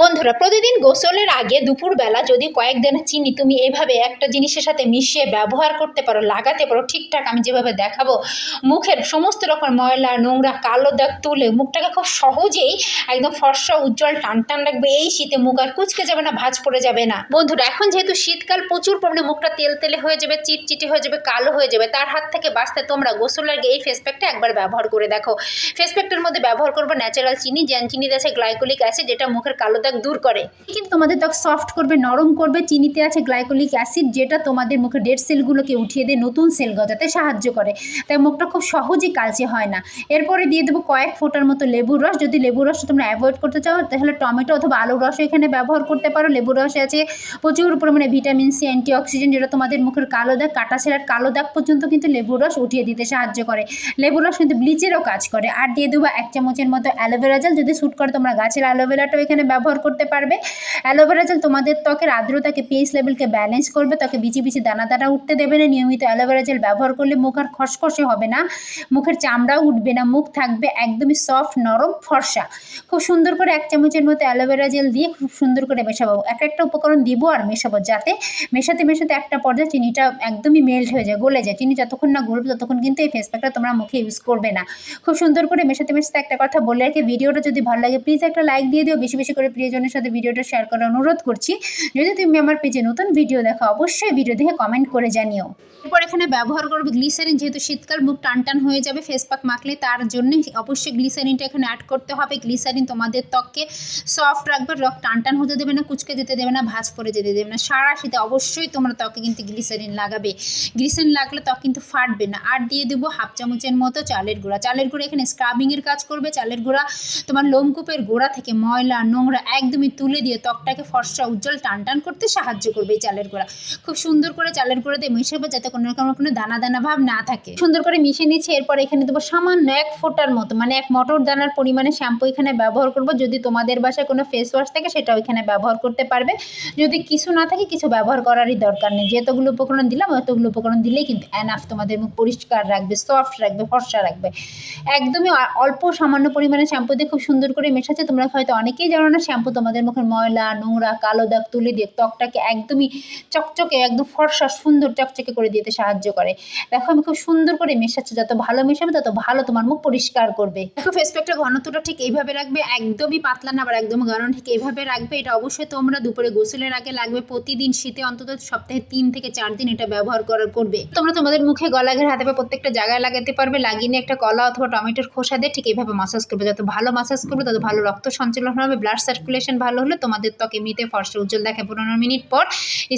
বন্ধুরা, প্রতিদিন গোসলের আগে দুপুরবেলা যদি কয়েকদিন চিনি তুমি এভাবে একটা জিনিসের সাথে মিশিয়ে ব্যবহার করতে পারো, লাগাতে পারো, ঠিকঠাক আমি যেভাবে দেখাবো, মুখের সমস্ত রকম ময়লা, নোংরা, কালো দাগ তুলে মুখটাকে খুব সহজেই একদম ফর্সা, উজ্জ্বল, টান টান লাগবে এই শীতে মুখ আর কুচকে যাবে না, ভাঁজ পড়ে যাবে না। বন্ধুরা, এখন যেহেতু শীতকাল, প্রচুর পরিমাণে মুখটা তেল তেলে হয়ে যাবে, চিটচিটি হয়ে যাবে, কালো হয়ে যাবে, তার হাত থেকে বাঁচতে তোমরা গোসলের আগে এই ফেস প্যাকটা একবার ব্যবহার করে দেখো। ফেস প্যাকটার মধ্যে ব্যবহার করব ন্যাচারাল চিনি জ্যান চিনিতে আছে গ্লাইকোলিক অ্যাসিড যেটা মুখের কালো দাগ দূর করে। কিন্তু তোমাদের ত্বক সফট করবে, নরম করবে, চিনিতে আছে গ্লাইকোলিক অ্যাসিড যেটা তোমাদের মুখে ডেড সেলগুলোকে উঠিয়ে দিয়ে, নতুন সেল গজাতে সাহায্য করে। তাই মুখটা খুব সহজেই কালচে হয় না। এরপরে দিয়ে দেবো কয়েক ফোঁটার মতো লেবুর রস। যদি লেবুর রস তোমরা অ্যাভয়েড করতে চাও, তাহলে টমেটো অথবা আলুর রসও এখানে ব্যবহার করতে পারো। লেবুর রসে আছে প্রচুর পরিমাণে ভিটামিন সি অ্যান্টিঅক্সিডেন্ট যেটা তোমাদের মুখের কালো দাগ, কাটা ছেঁড়ার কালো দাগ পর্যন্ত কিন্তু লেবুর রস উঠিয়ে দিতে সাহায্য করে। লেবুর রস কিন্তু ব্লিচেরও কাজ করে। আর দিয়ে দেবো এক চামচের মতো অ্যালোভেরা জেল যদি শ্যুট করে তোমরা গাছের অ্যালোভেরাটাও এখানে ব্যবহার করতে পারবে। অ্যালোভেরা জেল তোমাদের ত্বকের আর্দ্রতাকে পিএইচ লেভেলকে ব্যালেন্স করবে, ত্বকে বিচি বিচি দানা দানা উঠতে দেবে না। নিয়মিত অ্যালোভেরা জেল ব্যবহার করলে মুখ আর খসখসে হবে না, মুখের চামড়াও উঠবে না, মুখ থাকবে একদমই সফট নরম, ফর্সা। খুব সুন্দর করে এক চামচের মতো অ্যালোভেরা জেল দিয়ে খুব সুন্দর করে মেশাবো। এক একটা উপকরণ দিব আর মেশাবো যাতে মেশাতে মেশাতে একটা পর্যায়ে চিনিটা একদমই মেল্ট হয়ে যায়, গলে যায়। চিনি যতক্ষণ না গলবে ততক্ষণ কিন্তু এই ফেস প্যাকটা তোমরা মুখে ইউজ করবে না। খুব সুন্দর করে মেশাতে মেশাতে একটা কথা বলে রাখি। ভিডিওটা যদি ভালো লাগে প্লিজ একটা লাইক দিয়ে দিও। বেশি বেশি করে প্রিয়জনের সাথে ভিডিওটা শেয়ার করার অনুরোধ করছি। যদি তুমি আমার পেজে নতুন ভিডিও দেখো, অবশ্যই ভিডিও দেখে কমেন্ট করে জানিও। এরপর এখানে ব্যবহার করবে গ্লিসারিন যেহেতু শীতকাল মুখ টান টান হয়ে যাবে ফেস প্যাক মাখলে তার জন্য অবশ্যই গ্লিসারিনটা এখানে অ্যাড করতে হবে। গ্লিসারিন তোমাদের ত্বককে সফট রাখবে রক টান টান হতে দেবে না, কুচকে যেতে দেবে না, ভাঁজ পড়ে যেতে দেবে না। সারা শীতে অবশ্যই তোমরা ত্বকে কিন্তু গ্লিসারিন লাগাবে। গ্লিসারিন লাগলে ত্বক কিন্তু ফাটবে না। আর দিয়ে দেবো হাফ চামচের মতো চালের গুঁড়া। চালের গুঁড়া এখানে স্ক্রাবিংয়ের কাজ করবে। চালের গুঁড়া তোমার লোমকূপের গোড়া থেকে ময়লা, নোংরা একদমই তুলে দিয়ে ত্বকটাকে ফর্সা, উজ্জ্বল টান টান করতে সাহায্য করবে এই চালের গুঁড়া। খুব সুন্দর করে চালের গুঁড়া দিয়ে মিশাবে যাতে কোনো রকম কোনো দানা দানা ভাব না থাকে। সুন্দর করে মিশিয়ে নিচ্ছি, এরপর এখানে দেবো সামান্য এক ফোঁটার মতো মানে এক মটর দানার পরিমাণে শ্যাম্পু এখানে ব্যবহার করব। যদি তোমাদের বাসায় কোনো ফেস ওয়াশ থাকে, সেটাও এখানে ব্যবহার করতে পারবে। যদি কিছু না থাকে, কিছু ব্যবহার করারই দরকার নেই। যেতগুলো উপকরণ দিলাম, অতগুলো উপকরণ দিলেই কিন্তু অ্যানাফ তোমাদের মুখ পরিষ্কার রাখবে সফট রাখবে, ফর্সা রাখবে। একদমই অল্প সামান্য পরিমাণে শ্যাম্পু দিয়ে খুব সুন্দর করে মেশাচ্ছে। তোমরা হয়তো অনেকেই জানো না, শ্যাম্পু তোমাদের মুখের ময়লা, নোংরা, কালো দাগ তুলে দিয়ে ত্বকটাকে একদমই চকচকে, একদম ফর্সা, সুন্দর চকচকে করে দিতে সাহায্য করে। দেখো আমি খুব সুন্দর করে মেশাচ্ছি, যত ভালো মেশাবে তত ভালো তোমার মুখ পরিষ্কার করবে। দেখো ফেস প্যাকটার ঘনত্বটা ঠিক এইভাবে রাখবে, একদমই পাতলা না, আবার একদম ঘন ঠিক এইভাবে রাখবে। এটা অবশ্যই তোমরা দুপুরে গোসলের আগে লাগবে, প্রতিদিন শীতে অন্তত সপ্তাহে তিন থেকে চার দিন এটা ব্যবহার করার করবে। তোমরা তোমাদের মুখে গলা ঘের হাতে প্রত্যেকটা জায়গায় লাগাতে পারবে, লাগিয়ে নিয়ে একটা কলা অথবা টমেটোর খোসা দিয়ে ঠিক এইভাবে মাসাজ করবে। যত ভালো মাসাজ করবে, তত ভালো রক্ত সঞ্চালন হবে ব্লাড সার্কুলেশন ভালো হলে তোমাদের ত্বকে এমনিতে ফর্সা উজ্জ্বল দেখে পনেরো মিনিট পর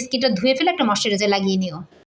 স্কিনটা ধুয়ে ফেলে একটা ময়শ্চারাইজার লাগিয়ে নিও।